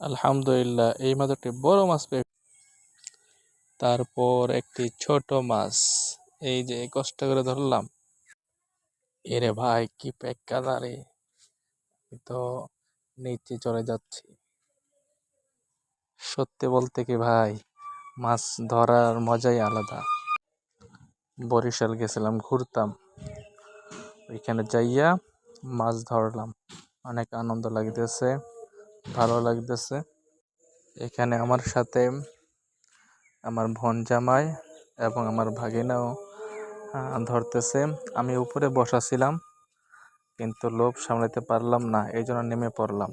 আলহামদুলিল্লাহ, এই একটি বড় মাছ পেয়ে তারপর একটি ছোট মাছ, এই যে কষ্ট করে ধরলাম। এরে ভাই, কি পেক্কাদা রে। আমি তো নিচে চলে যাচ্ছি। সত্যি বলতে কি ভাই, মাছ ধরার মজাই আলাদা। বরিশাল গেছিলাম, ঘুরতাম। ওইখানে যাইয়া মাছ ধরলাম। অনেক আনন্দ লাগতেছে। ভালো লাগতেছে। এখানে আমার সাথে আমার ভন জামাই এবং আমার ভাগিনাও ধরতেছে। আমি উপরে বসা ছিলাম, কিন্তু লোভ সামলাতে পারলাম না এই জন্য নেমে পড়লাম।